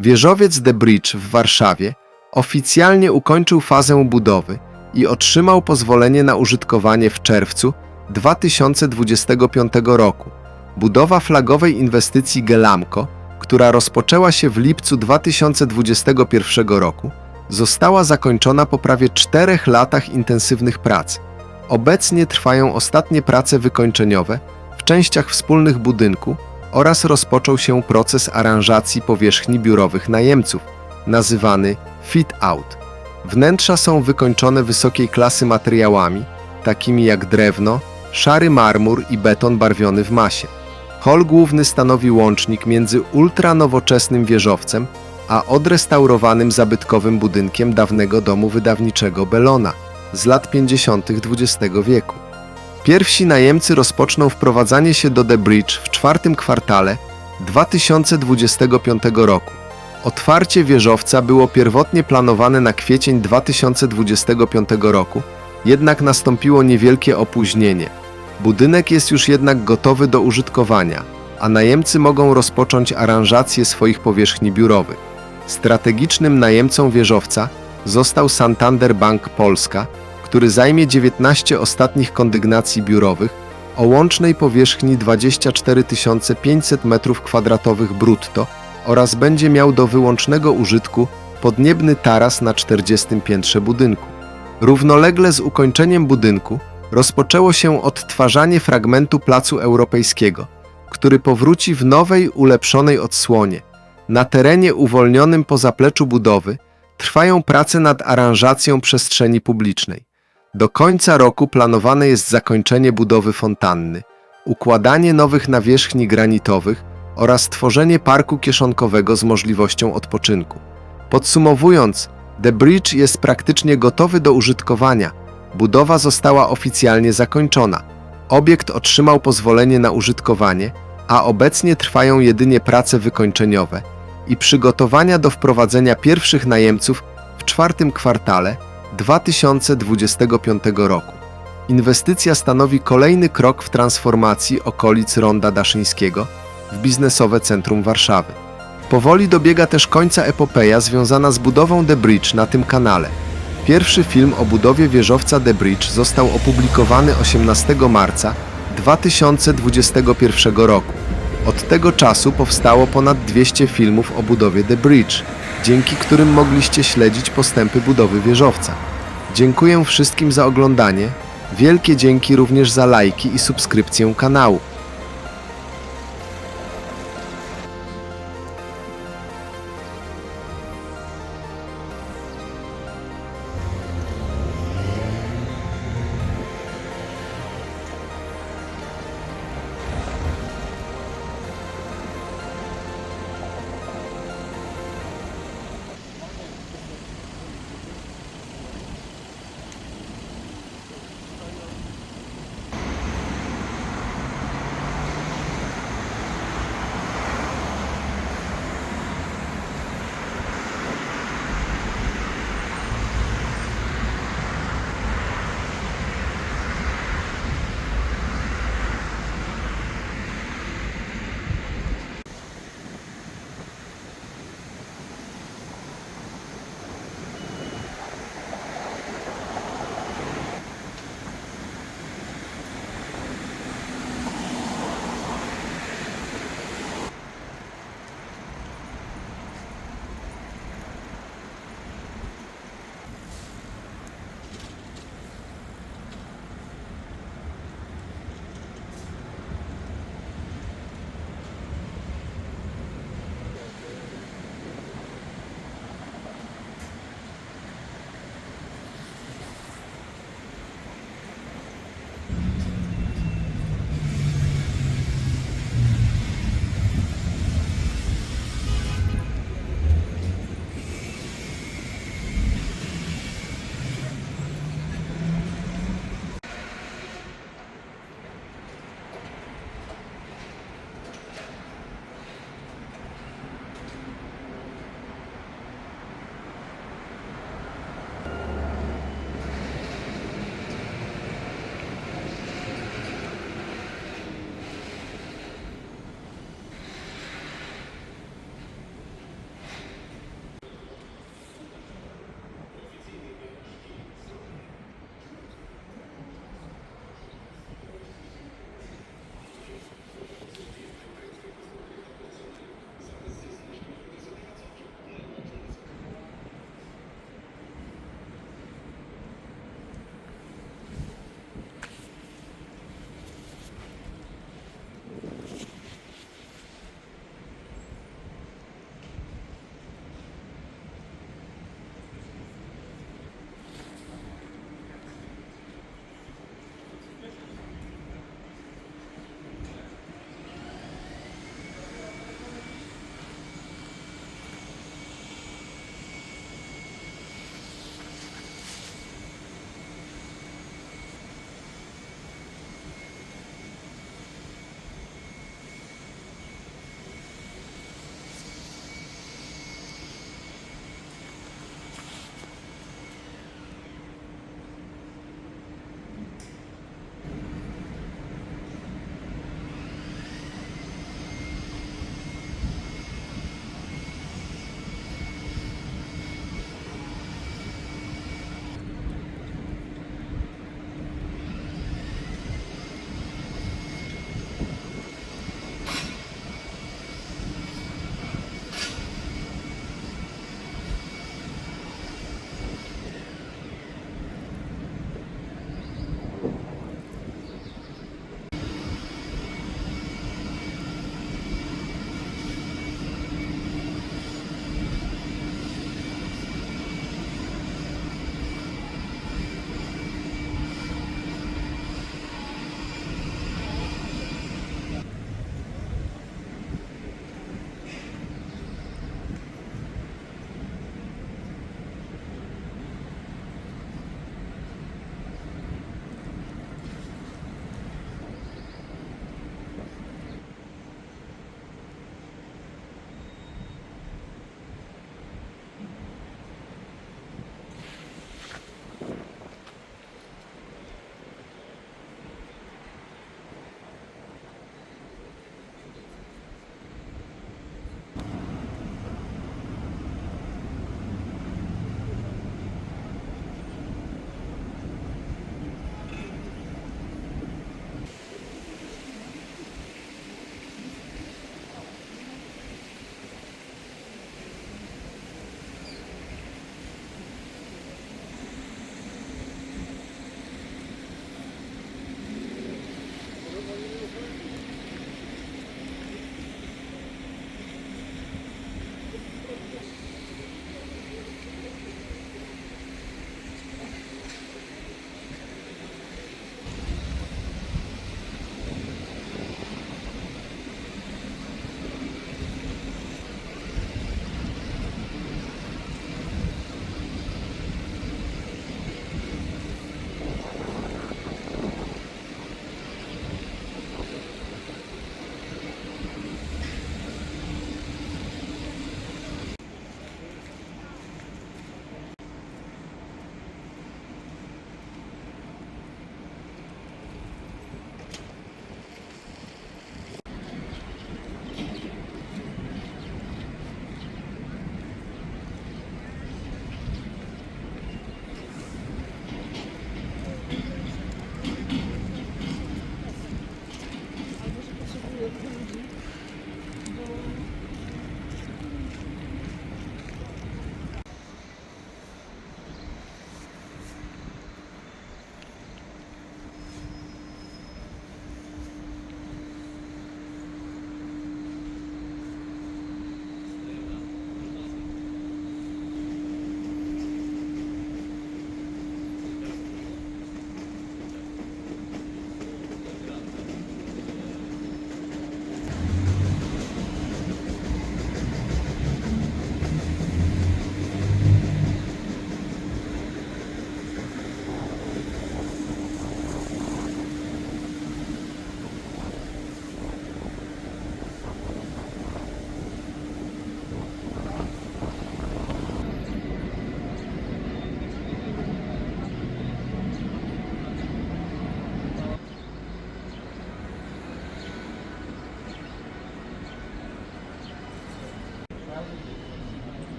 Wieżowiec The Bridge w Warszawie oficjalnie ukończył fazę budowy i otrzymał pozwolenie na użytkowanie w czerwcu 2025 roku. Budowa flagowej inwestycji Gelamco, która rozpoczęła się w lipcu 2021 roku, została zakończona po prawie czterech latach intensywnych prac. Obecnie trwają ostatnie prace wykończeniowe w częściach wspólnych budynku oraz rozpoczął się proces aranżacji powierzchni biurowych najemców, nazywany fit-out. Wnętrza są wykończone wysokiej klasy materiałami, takimi jak drewno, szary marmur i beton barwiony w masie. Hol główny stanowi łącznik między ultranowoczesnym wieżowcem a odrestaurowanym zabytkowym budynkiem dawnego domu wydawniczego Belona z lat 50. XX wieku. Pierwsi najemcy rozpoczną wprowadzanie się do The Bridge w czwartym kwartale 2025 roku. Otwarcie wieżowca było pierwotnie planowane na kwiecień 2025 roku, jednak nastąpiło niewielkie opóźnienie. Budynek jest już jednak gotowy do użytkowania, a najemcy mogą rozpocząć aranżację swoich powierzchni biurowych. Strategicznym najemcą wieżowca został Santander Bank Polska, który zajmie 19 ostatnich kondygnacji biurowych o łącznej powierzchni 24 500 m2 brutto oraz będzie miał do wyłącznego użytku podniebny taras na 40 piętrze budynku. Równolegle z ukończeniem budynku rozpoczęło się odtwarzanie fragmentu Placu Europejskiego, który powróci w nowej, ulepszonej odsłonie. Na terenie uwolnionym po zapleczu budowy trwają prace nad aranżacją przestrzeni publicznej. Do końca roku planowane jest zakończenie budowy fontanny, układanie nowych nawierzchni granitowych oraz tworzenie parku kieszonkowego z możliwością odpoczynku. Podsumowując, The Bridge jest praktycznie gotowy do użytkowania. Budowa została oficjalnie zakończona. Obiekt otrzymał pozwolenie na użytkowanie, a obecnie trwają jedynie prace wykończeniowe i przygotowania do wprowadzenia pierwszych najemców w czwartym kwartale 2025 roku. Inwestycja stanowi kolejny krok w transformacji okolic Ronda Daszyńskiego w biznesowe centrum Warszawy. Powoli dobiega też końca epopeja związana z budową The Bridge na tym kanale. Pierwszy film o budowie wieżowca The Bridge został opublikowany 18 marca 2021 roku. Od tego czasu powstało ponad 200 filmów o budowie The Bridge, dzięki którym mogliście śledzić postępy budowy wieżowca. Dziękuję wszystkim za oglądanie. Wielkie dzięki również za lajki i subskrypcję kanału.